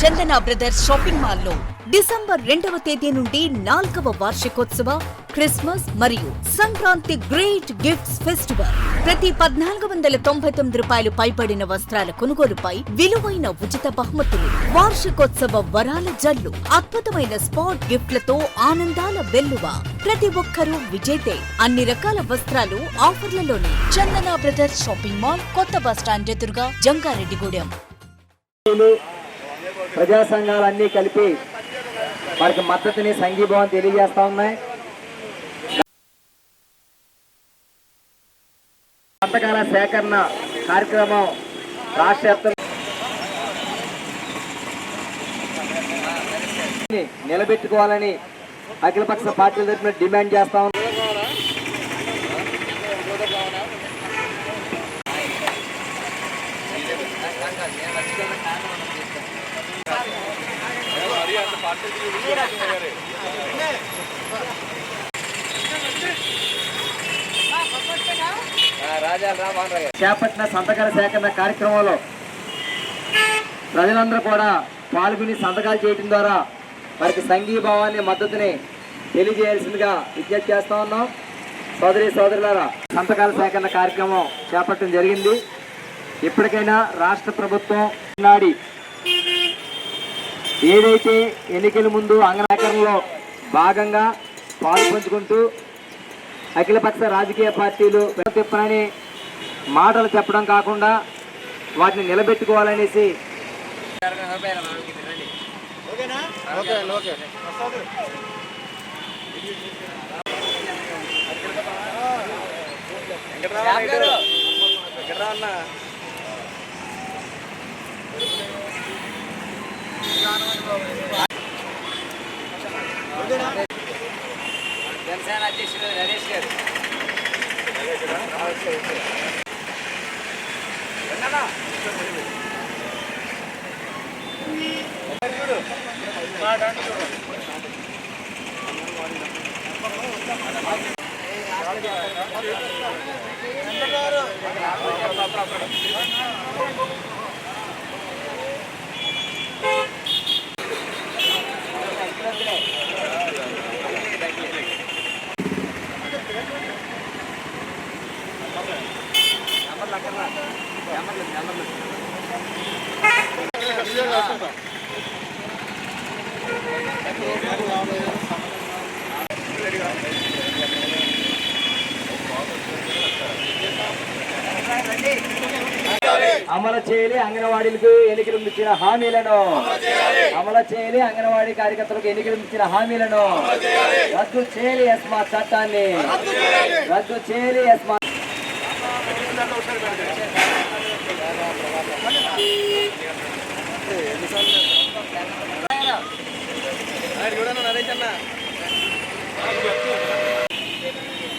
చందన brothers shopping మాల్లో December రెండవ తేదీ నుండి నాల్గవ వార్షికోత్సవ క్రిస్మస్ మరియు సంక్రాంతి గ్రేట్ గిఫ్ట్స్ ఫెస్టివల్. ప్రతి పద్నాలుగు వందల తొంభై తొమ్మిది రూపాయలు పైబడిన వస్త్రాల కొనుగోలుపై విలువైన ఉచిత బహుమతులు. వార్షికోత్సవ వరాల జల్లు అద్భుతమైన స్పాట్ గిఫ్ట్లతో ఆనందాల వెల్లువ. ప్రతి ఒక్కరూ విజేతే. అన్ని రకాల వస్త్రాలు ఆఫర్లలోనే. చందన బ్రదర్స్ షాపింగ్ మాల్ కొత్త బస్ స్టాండ్ ఎదురుగా జంగారెడ్డిగూడెం. ప్రజా సంఘాలు అన్నీ కలిపి వారికి మద్దతుని సంఘీభావం తెలియజేస్తా ఉన్నాయి. సంతకాల సేకరణ కార్యక్రమం రాష్ట్ర నిలబెట్టుకోవాలని అఖిలపక్ష పార్టీల తరఫున డిమాండ్ చేస్తా ఉన్నాం చేపట్టిన సంతకాల సేకరణ కార్యక్రమంలో ప్రజలందరూ కూడా పాల్గొని సంతకాలు చేయడం ద్వారా వారికి సంఘీభావాన్ని మద్దతుని తెలియజేయాల్సిందిగా విజ్ఞప్తి చేస్తా ఉన్నాం. సోదరి సోదరులారా సంతకాల సేకరణ కార్యక్రమం చేపట్టడం జరిగింది. ఇప్పటికైనా రాష్ట్ర ప్రభుత్వం నాడి ఏదైతే ఎన్నికల ముందు అంగనాకరంలో భాగంగా పాలు పంచుకుంటూ అఖిలపక్ష రాజకీయ పార్టీలు తిప్పనని మాటలు చెప్పడం కాకుండా వాటిని నిలబెట్టుకోవాలనేసి జనసేన అధ్యక్షుడు నరేష్ గారు. అమలు చేయాలి అంగన్వాడీలకు ఎన్నికలు ఇచ్చిన హామీలను. అమలు చేయాలి అంగన్వాడీ కార్యకర్తలకు ఎన్నికలు ఇచ్చిన హామీలను. రద్దు చేయాలి ఎస్మా చట్టాన్ని. రద్దు చేయాలి ఎస్మా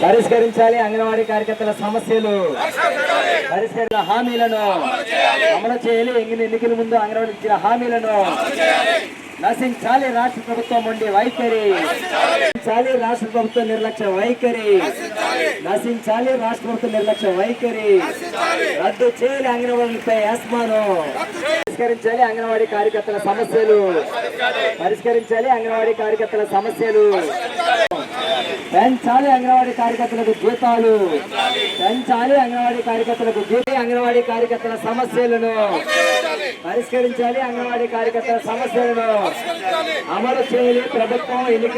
పరిష్కరించాలి అంగన్వాడీ కార్యకర్తల సమస్యలు. పరిష్కరించిన హామీలను అమలు చేయాలి. ఎన్ని ఎన్నికల ముందు అంగన్వాడీ ఇచ్చిన హామీలను నశించాలి రాష్ట్ర ప్రభుత్వం ఉండి వైఖరి. నశించాలి రాష్ట్ర ప్రభుత్వం నిర్లక్ష్య వైఖరి. నశించాలి రాష్ట్ర ప్రభుత్వం నిర్లక్ష్య వైఖరి. రద్దు చేయాలి అంగన్వాడీలపై ఆస్మాను. పరిష్కరించాలి అంగన్వాడీ కార్యకర్తల సమస్యలు. పరిష్కరించాలి అంగన్వాడీ కార్యకర్తల సమస్యలు. పెంచాలి అంగన్వాడీ కార్యకర్తలకు జీతాలు. పెంచాలి అంగన్వాడీ కార్యకర్తలకు జీతాలు. అంగన్వాడీ కార్యకర్తల సమస్యలను. పరిష్కరించాలి అంగన్వాడీ కార్యకర్తల సమస్యలను. అమలు చేయాలి ప్రభుత్వం ఎన్నిక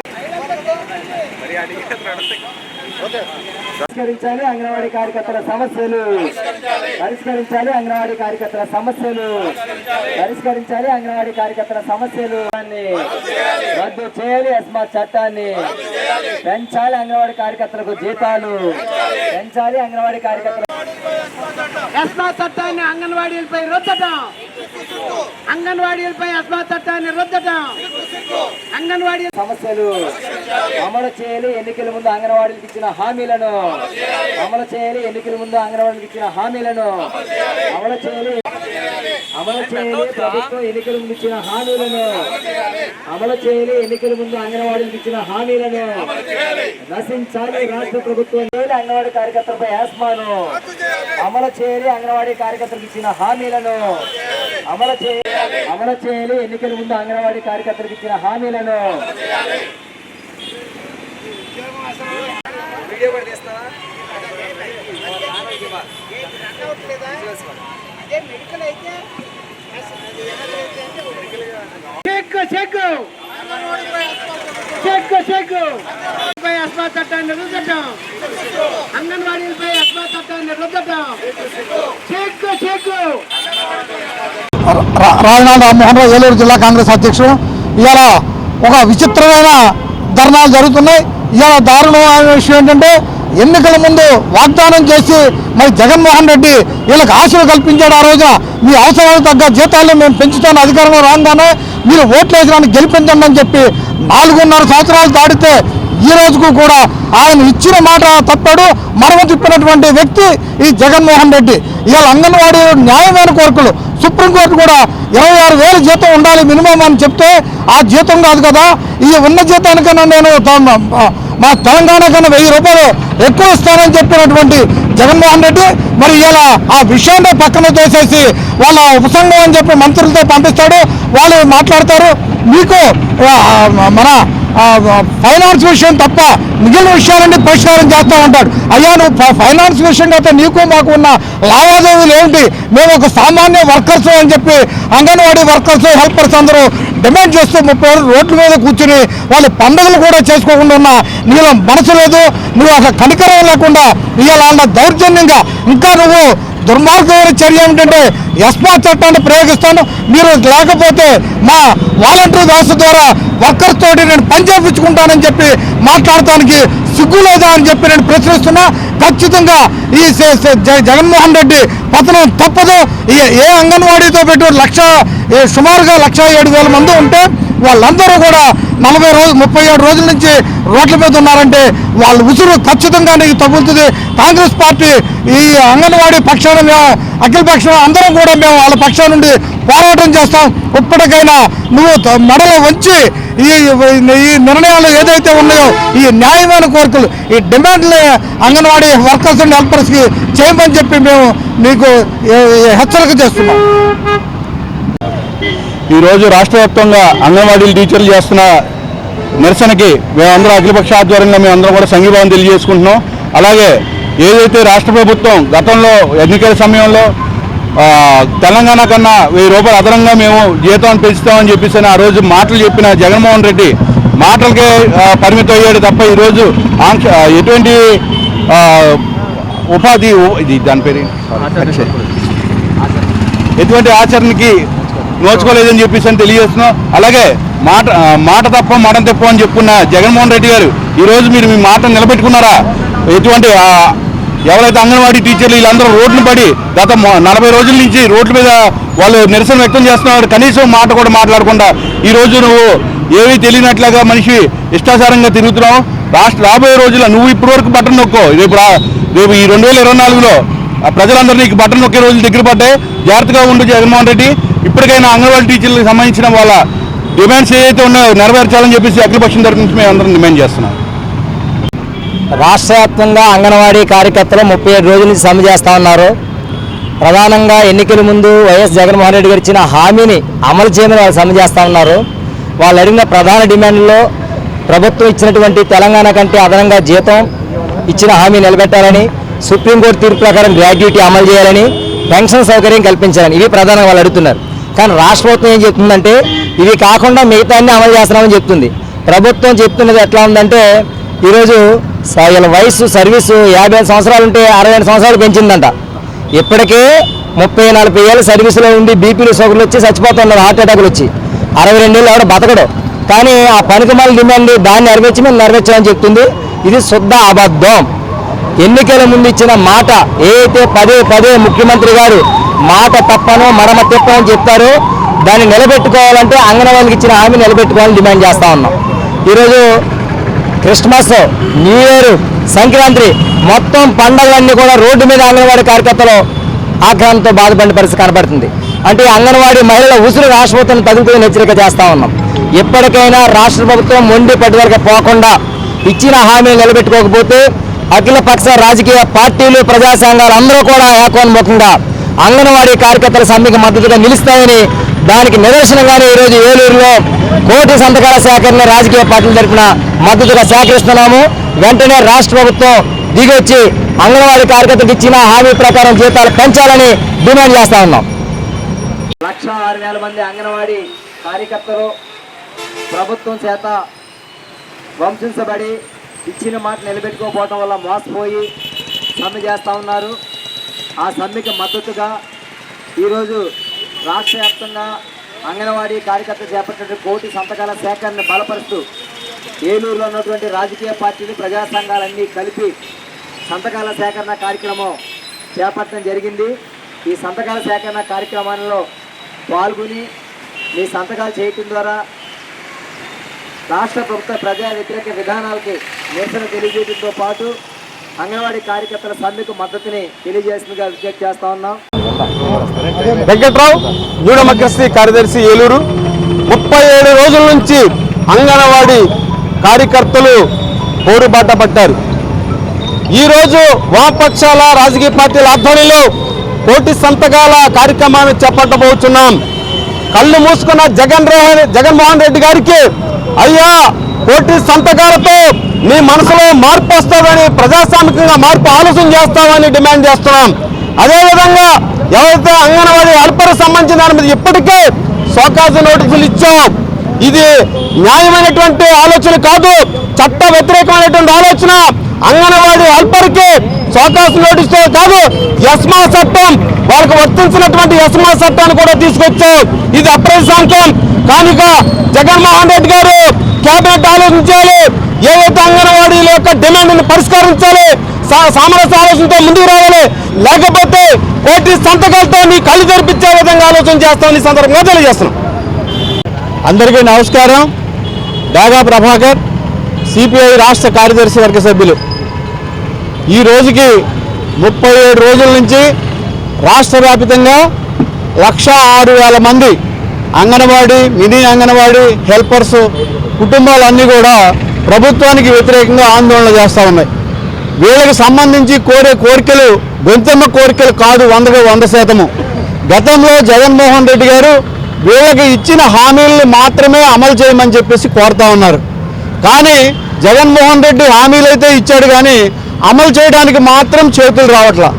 పరిష్కరించాలి అంగన్వాడీ కార్యకర్తల సమస్యలు. పరిష్కరించాలి అంగన్వాడీ కార్యకర్తల సమస్యలు. పరిష్కరించాలి అంగన్వాడీ కార్యకర్తల సమస్యలు. రద్దు చేయాలి అస్మా చట్టాన్ని. పెంచాలి అంగన్వాడీ కార్యకర్తలకు జీతాలు. పెంచాలి అంగన్వాడీ కార్యకర్తలు ఎస్మా చట్టాన్ని అంగన్వాడీలపై రుద్దటం. అంగన్వాడీలపై ఎస్మా చట్టాన్ని రుద్దటం అంగన్వాడీ సమస్యలు అమలు చేయాలి ఎన్నికల ముందు అంగన్వాడీలకు ఇచ్చిన హామీలను. అమలు చేయాలి ఎన్నికల ముందు అంగన్వాడీలకు ఇచ్చిన హామీలను. అమలు చేయాలి అమలు చేయాలి ప్రభుత్వం ఎన్నికల ముందు ఇచ్చిన హామీలను. అమలు చేయాలి ఎన్నికల ముందు అంగన్వాడీలకు ఇచ్చిన హామీలను. నశించాలి రాష్ట్ర ప్రభుత్వం అంగన్వాడీ కార్యకర్తలపై ఆస్మాను. అమలు చేయాలి అంగన్వాడీ కార్యకర్తలకు ఇచ్చిన హామీలను. అమలు చేయాలి అమలు చేయాలి. ఎన్నికల ముందు అంగన్వాడీ కార్యకర్తలకు ఇచ్చిన హామీలను. చెక్ చెక్ చెక్ చెక్ పై అస్మా చట్టాన్ని రుద్దటం అంగన్వాడీలపై అస్మా చట్టాన్ని రుద్దటం చెక్ చెక్ రా- రాజనాథ రామ్మోహన్ రావు ఏలూరు జిల్లా కాంగ్రెస్ అధ్యక్షుడు. ఇవాళ ఒక విచిత్రమైన ధర్నాలు జరుగుతున్నాయి. ఇవాళ దారుణమైన విషయం ఏంటంటే ఎన్నికల ముందు వాగ్దానం చేసి మరి జగన్మోహన్ రెడ్డి వీళ్ళకి ఆశలు కల్పించాడు ఆ రోజున. మీ అవసరాలకు తగ్గ జీతాలు మేము పెంచుతాను అధికారంలో రాగానే మీరు ఓట్లు వేసినాన్ని గెలిపించండి అని చెప్పి నాలుగున్నర సంవత్సరాలు దాటితే ఈ రోజుకు కూడా ఆయన ఇచ్చిన మాట తప్పడు. మరమ తిప్పినటువంటి వ్యక్తి ఈ జగన్మోహన్ రెడ్డి. ఇవాళ అంగన్వాడీ న్యాయమైన కోరికలు. సుప్రీంకోర్టు కూడా ఇరవై ఆరు వేలు జీతం ఉండాలి మినిమం అని చెప్తే ఆ జీతం కాదు కదా. ఈ ఉన్న జీతానికన్నా నేను త- మా తెలంగాణ కన్నా వెయ్యి రూపాయలు ఎక్కువ ఇస్తానని చెప్పినటువంటి జగన్మోహన్ రెడ్డి మరి ఇలా ఆ విషయాన్ని పక్కన చేసేసి వాళ్ళ ఉపసంఘం అని చెప్పి మంత్రులతో పంపిస్తాడు. వాళ్ళు మాట్లాడతారు. మీకు మన ఫైనాన్స్ విషయం తప్ప మిగిలిన విషయాలన్నీ పరిష్కారం చేస్తా ఉంటాడు. అయ్యా నువ్వు ఫైనాన్స్ విషయం అయితే నీకు మాకు ఉన్న లావాదేవీలు ఏమిటి? మేము ఒక సామాన్య వర్కర్స్ అని చెప్పి అంగన్వాడీ వర్కర్స్ హెల్పర్స్ అందరూ డిమాండ్ చేస్తూ ముప్పై రోడ్ల మీద కూర్చుని వాళ్ళు పండుగలు కూడా చేసుకోకుండా ఉన్న నీలో మనసు లేదు. నువ్వు అసలు కనికరం లేకుండా ఇవాళ దౌర్జన్యంగా ఇంకా నువ్వు దుర్మార్గమైన చర్య ఏమిటంటే ఎస్మా చట్టాన్ని ప్రయోగిస్తాను. మీరు లేకపోతే మా వాలంటీర్ వ్యవస్థ ద్వారా వర్కర్స్ తోటి నేను పనిచేపించుకుంటానని చెప్పి మాట్లాడటానికి సిగ్గు లేదా అని చెప్పి నేను ప్రశ్నిస్తున్నా. ఖచ్చితంగా ఈ స- జ- జగన్మోహన్ రెడ్డి పతనం తప్పదు. ఏ అంగన్వాడీతో పెట్టి లక్ష సుమారుగా లక్ష ఏడు వేల మంది ఉంటే వాళ్ళందరూ కూడా నలభై రోజు ముప్పై ఏడు రోజుల నుంచి రోడ్ల మీద ఉన్నారంటే వాళ్ళ ఉసురు ఖచ్చితంగా నీకు తగులుతుంది. కాంగ్రెస్ పార్టీ ఈ అంగన్వాడీ పక్షాన మేము అఖిల పక్షం అందరం కూడా మేము వాళ్ళ పక్షాన నుండి పోరాటం చేస్తాం. ఇప్పటికైనా నువ్వు త- మెడలు వంచి ఈ ఈ నిర్ణయాలు ఏదైతే ఉన్నాయో ఈ న్యాయమైన కోరికలు ఈ డిమాండ్లు అంగన్వాడీ వర్కర్స్ అండ్ హెల్పర్స్కి చేయమని చెప్పి మేము నీకు హెచ్చరిక చేస్తున్నాం. ఈరోజు రాష్ట్ర వ్యాప్తంగా అంగన్వాడీలు టీచర్లు చేస్తున్న నిరసనకి మేమందరం అఖిలపక్ష ఆధ్వర్యంలో మేమందరం కూడా సంఘీభావం తెలియజేసుకుంటున్నాం. అలాగే ఏదైతే రాష్ట్ర ప్రభుత్వం గతంలో ఎన్నికల సమయంలో తెలంగాణ కన్నా వెయ్యి రూపాయలు అదనంగా మేము జీతం పెంచుతామని చెప్పేసి ఆ రోజు మాటలు చెప్పిన జగన్మోహన్ రెడ్డి మాటలకే పరిమితం అయ్యాడు తప్ప ఈరోజు ఆంక్ష ఎటువంటి ఉపాధి ఇది దాని పేరు ఎటువంటి ఆచరణకి నోచుకోలేదని చెప్పేసి అని తెలియజేస్తున్నాం. అలాగే మాట మాట తప్ప మాట తప్ప అని చెప్పుకున్న జగన్మోహన్ రెడ్డి గారు ఈరోజు మీరు మీ మాట నిలబెట్టుకున్నారా? ఎటువంటి ఎవరైతే అంగన్వాడీ టీచర్లు వీళ్ళందరూ రోడ్లు పడి గత నలభై రోజుల నుంచి రోడ్ల మీద వాళ్ళు నిరసన వ్యక్తం చేస్తున్నారు. కనీసం మాట కూడా మాట్లాడకుండా ఈ రోజు నువ్వు ఏమీ తెలియనట్లుగా మనిషి ఇష్టాసారంగా తిరుగుతున్నావు. రాష్ట్ర రాబోయే రోజుల్లో నువ్వు ఇప్పటి వరకు బట్టన్ నొక్కో. రేపు రా- రేపు ఈ రెండు వేల ఇరవై నాలుగులో ఆ ప్రజలందరూ నీకు బట్టన్ నొక్కే రోజులు దగ్గర పడ్డాయి. జాగ్రత్తగా ఉండు జగన్మోహన్ రెడ్డి. ఇప్పటికైనా అంగన్వాడీ టీచర్లకు సంబంధించిన వాళ్ళ డిమాండ్స్ ఏదైతే ఉన్నాయో నెరవేర్చాలని చెప్పేసి అఖిలపక్షం తరఫు నుంచి మేము అందరం డిమాండ్ చేస్తున్నాం. రాష్ట్ర వ్యాప్తంగా అంగన్వాడీ కార్యకర్తలు ముప్పై ఏడు రోజుల నుంచి సమ్మె చేస్తా ఉన్నారు. ప్రధానంగా ఎన్నికల ముందు వైఎస్ జగన్మోహన్ రెడ్డి గారు ఇచ్చిన హామీని అమలు చేయమని వాళ్ళు సమ్మె చేస్తా ఉన్నారు. వాళ్ళు అడిగిన ప్రధాన డిమాండ్లో ప్రభుత్వం ఇచ్చినటువంటి తెలంగాణ కంటే అదనంగా జీతం ఇచ్చిన హామీ నిలబెట్టాలని సుప్రీంకోర్టు తీర్పు ప్రకారం గ్రాడ్యుటీ అమలు చేయాలని పెన్షన్ సౌకర్యం కల్పించాలని ఇవి ప్రధానంగా వాళ్ళు అడుగుతున్నారు. కానీ రాష్ట్ర ప్రభుత్వం ఏం చెప్తుందంటే ఇవి కాకుండా మిగతా అన్ని అమలు చేస్తున్నామని చెప్తుంది. ప్రభుత్వం చెప్తున్నది ఎట్లా ఉందంటే ఈరోజు వీళ్ళ వయసు సర్వీసు యాభై ఐదు సంవత్సరాలు ఉంటే అరవై ఐదు సంవత్సరాలు పెంచిందంట. ఇప్పటికే ముప్పై నలభై ఏళ్ళ సర్వీసులో ఉండి బీపీలు షుగర్లు వచ్చి చచ్చిపోతున్నారు హార్ట్ అటాకులు వచ్చి. అరవై రెండేళ్ళు ఎవడ బతకడు. కానీ ఆ పనికి మళ్ళీ డిమాండ్ దాన్ని నెరవేర్చి మేము నెరవేర్చామని చెప్తుంది. ఇది శుద్ధ అబద్ధం. ఎన్నికల ముందు ఇచ్చిన మాట ఏదైతే పదే పదే ముఖ్యమంత్రి గారు మాట తప్పను మడమ తిప్పని చెప్తారో దాన్ని నిలబెట్టుకోవాలంటే అంగన్వాడికి ఇచ్చిన హామీ నిలబెట్టుకోవాలని డిమాండ్ చేస్తా ఉన్నాం. ఈరోజు క్రిస్మస్ న్యూ ఇయర్ సంక్రాంతి మొత్తం పండుగలన్నీ కూడా రోడ్డు మీద అంగన్వాడీ కార్యకర్తలు ఆగ్రహంతో బాధపడిన పరిస్థితి కనబడుతుంది అంటే అంగన్వాడీ మహిళల ఉసురు రాష్ట్రపతిని ప్రభుత్వం తగులుతుందని హెచ్చరిక చేస్తా ఉన్నాం. ఎప్పటికైనా రాష్ట్ర ప్రభుత్వం మొండి పట్టుదలకి పోకుండా ఇచ్చిన హామీలు నిలబెట్టుకోకపోతే అఖిలపక్ష రాజకీయ పార్టీలు ప్రజా సంఘాలు అందరూ కూడా ఏకోన్ముఖంగా అంగన్వాడీ కార్యకర్తల సమ్మెకి మద్దతుగా నిలుస్తాయని దానికి నిదర్శనంగానే ఈరోజు ఏలూరులో కోటి సంతకాల సేకరణ రాజకీయ పార్టీల తరఫున మద్దతుగా సేకరిస్తున్నాము. వెంటనే రాష్ట్ర ప్రభుత్వం దిగొచ్చి అంగన్వాడీ కార్యకర్తలకు ఇచ్చిన హామీ ప్రకారం జీతాలు పెంచాలని డిమాండ్ చేస్తా ఉన్నాం. లక్ష ఆరు వేల మంది అంగన్వాడీ కార్యకర్తలు ప్రభుత్వం చేత వంశించబడి ఇచ్చిన మాట నిలబెట్టుకోపోవటం వల్ల మోసపోయి సమ్మె చేస్తూ ఉన్నారు. ఆ సమ్మెకి మద్దతుగా ఈరోజు రాష్ట్ర వ్యాప్తంగా అంగన్వాడీ కార్యకర్తలు చేపట్టిన కోటి సంతకాల సేకరణను బలపరుస్తూ ఏలూరులో ఉన్నటువంటి రాజకీయ పార్టీలు ప్రజా సంఘాలన్నీ కలిపి సంతకాల సేకరణ కార్యక్రమం చేపట్టడం జరిగింది. ఈ సంతకాల సేకరణ కార్యక్రమంలో పాల్గొని మీ సంతకాలు చేయటం ద్వారా రాష్ట్ర ప్రభుత్వ ప్రజా వ్యతిరేక విధానాలకి నిరసన తెలియజేయడంతో పాటు అంగన్వాడీ కార్యకర్తల సమ్మెకు మద్దతుని తెలియజేసిందిగా విజ్ఞప్తి చేస్తా ఉన్నాం. వెంకట్రావు న్యూ కార్యదర్శి ఏలూరు. ముప్పై ఏడు రోజుల నుంచి అంగన్వాడీ కార్యకర్తలు పోరుబాట పట్టారు ఈరోజు వామపక్షాల రాజకీయ పార్టీల ఆధ్వర్యంలో కోటి సంతకాల కార్యక్రమాన్ని చేపట్టబోతున్నాం కళ్ళు మూసుకున్న జగన్ రోహన్ జగన్మోహన్ రెడ్డి గారికి అయ్యా పోటీ సంతకాలతో నీ మనసులో మార్పు వస్తుందని ప్రజాస్వామికంగా మార్పు ఆలోచన చేస్తామని డిమాండ్ చేస్తున్నాం. అదేవిధంగా ఎవరైతే అంగన్వాడీ అల్పరకు సంబంధించిన దాని మీద ఇప్పటికే సోకాజు నోటీసులు ఇచ్చాం. ఇది న్యాయమైనటువంటి ఆలోచన కాదు చట్ట వ్యతిరేకమైనటువంటి ఆలోచన. అంగన్వాడీ అల్పరికి సోకాసు నోటీసుతో కాదు యస్మా చట్టం వాళ్ళకు వర్తించినటువంటి యస్మా చట్టాన్ని కూడా తీసుకొచ్చాం. ఇది అప్రజాంకం కానుక జగన్మోహన్ రెడ్డి గారు కేబినెట్ ఆలోచించాలి. ఏవైతే అంగన్వాడీల యొక్క డిమాండ్ను పరిష్కరించాలి? సా- సామరస్య ఆలోచనతో ముందుకు రావాలి. లేకపోతే కోటి సంతకాలతో నీ కళ్ళు తెరిపించే విధంగా ఆలోచన చేస్తామని ఈ సందర్భంగా తెలియజేస్తున్నాం. అందరికీ నమస్కారం. డాగా ప్రభాకర్ సిపిఐ రాష్ట్ర కార్యదర్శి వర్గ సభ్యులు. ఈ రోజుకి ముప్పై ఏడు రోజుల నుంచి రాష్ట్ర వ్యాప్తంగా లక్ష ఆరు వేల మంది అంగన్వాడీ మినీ అంగన్వాడీ హెల్పర్స్ కుటుంబాలన్నీ కూడా ప్రభుత్వానికి వ్యతిరేకంగా ఆందోళన చేస్తూ ఉన్నాయి. వీళ్ళకి సంబంధించి కోరే కోరికలు గొంతెమ్మ కోరికలు కాదు వందకు వంద శాతము. గతంలో జగన్మోహన్ రెడ్డి గారు వీళ్ళకి ఇచ్చిన హామీలను మాత్రమే అమలు చేయమని చెప్పేసి కోరుతా ఉన్నారు. కానీ జగన్మోహన్ రెడ్డి హామీలు అయితే ఇచ్చాడు కానీ అమలు చేయడానికి మాత్రం చేతులు రావట్లా.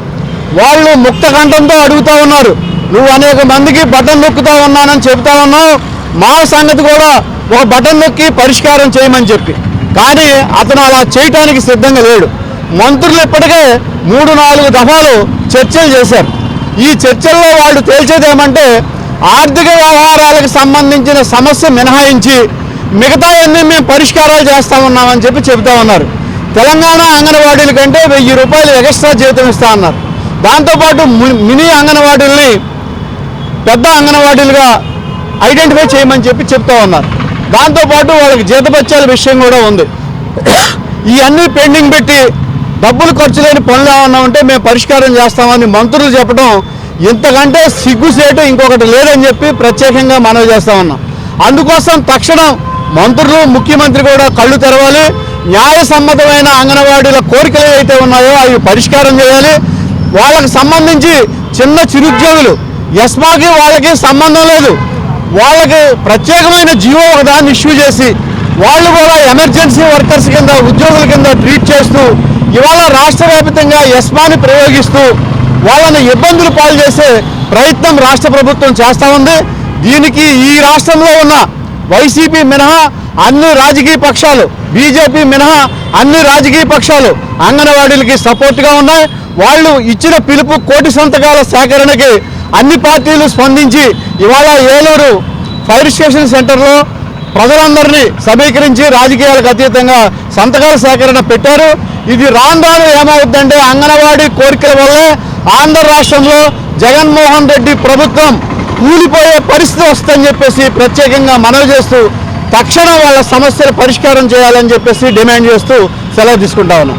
వాళ్ళు ముక్త కంఠంతో అడుగుతా ఉన్నారు. నువ్వు అనేక మందికి బటన్ నొక్కుతా ఉన్నానని చెప్తా ఉన్నావు. మా సంగతి కూడా ఒక బటన్ నొక్కి పరిష్కారం చేయమని చెప్పి. కానీ అతను అలా చేయటానికి సిద్ధంగా లేడు. మంత్రులు ఇప్పటికే మూడు నాలుగు దఫాలు చర్చలు చేశారు. ఈ చర్చల్లో వాళ్ళు తేల్చేది ఏమంటే ఆర్థిక వ్యవహారాలకు సంబంధించిన సమస్య మినహాయించి మిగతా అన్నీ మేము పరిష్కారాలు చేస్తా ఉన్నామని చెప్పి చెబుతా ఉన్నారు. తెలంగాణ అంగన్వాడీల కంటే వెయ్యి రూపాయలు ఎక్స్ట్రా జీతం ఇస్తా అన్నారు. దాంతోపాటు మినీ అంగన్వాడీల్ని పెద్ద అంగన్వాడీలుగా ఐడెంటిఫై చేయమని చెప్పి చెప్తా ఉన్నారు. దాంతోపాటు వాళ్ళకి జీతపత్యాల విషయం కూడా ఉంది. ఇవన్నీ పెండింగ్ పెట్టి డబ్బులు ఖర్చు లేని పనులు ఏమన్నా ఉంటే మేము పరిష్కారం చేస్తామని మంత్రులు చెప్పడం ఇంతకంటే సిగ్గుసేటు ఇంకొకటి లేదని చెప్పి ప్రత్యేకంగా మనవి చేస్తా ఉన్నాం. అందుకోసం తక్షణం మంత్రులు ముఖ్యమంత్రి కూడా కళ్ళు తెరవాలి. న్యాయసమ్మతమైన అంగన్వాడీల కోరికలు ఏవైతే ఉన్నాయో అవి పరిష్కారం చేయాలి. వాళ్ళకి సంబంధించి చిన్న చిరుద్యోగులు ఎస్మాకి వాళ్ళకి సంబంధం లేదు. వాళ్ళకి ప్రత్యేకమైన జీవో ఒకదాన్ని ఇష్యూ చేసి వాళ్ళు కూడా ఎమర్జెన్సీ వర్కర్స్ కింద ఉద్యోగుల కింద ట్రీట్ చేస్తూ ఇవాళ రాష్ట్ర వ్యాప్తంగా ఎస్మాని ప్రయోగిస్తూ వాళ్ళని ఇబ్బందులు పాలు చేసే ప్రయత్నం రాష్ట్ర ప్రభుత్వం చేస్తూ ఉంది. దీనికి ఈ రాష్ట్రంలో ఉన్న వైసీపీ మినహా అన్ని రాజకీయ పక్షాలు బీజేపీ మినహా అన్ని రాజకీయ పక్షాలు అంగన్వాడీలకి సపోర్ట్గా ఉన్నాయి. వాళ్ళు ఇచ్చిన పిలుపు కోటి సంతకాల సేకరణకి అన్ని పార్టీలు స్పందించి ఇవాళ ఏలూరు ఫైర్ స్టేషన్ సెంటర్లో ప్రజలందరినీ సమీకరించి రాజకీయాలకు అతీతంగా సంతకాల సేకరణ పెట్టారు. ఇది రాను రాను ఏమవుతుందంటే అంగన్వాడీ కోరికల వల్లే ఆంధ్ర రాష్ట్రంలో జగన్మోహన్ రెడ్డి ప్రభుత్వం కూలిపోయే పరిస్థితి వస్తుందని చెప్పేసి ప్రత్యేకంగా మనవి చేస్తూ తక్షణం వాళ్ళ సమస్యలు పరిష్కారం చేయాలని చెప్పేసి డిమాండ్ చేస్తూ సెలవు తీసుకుంటా ఉన్నాం.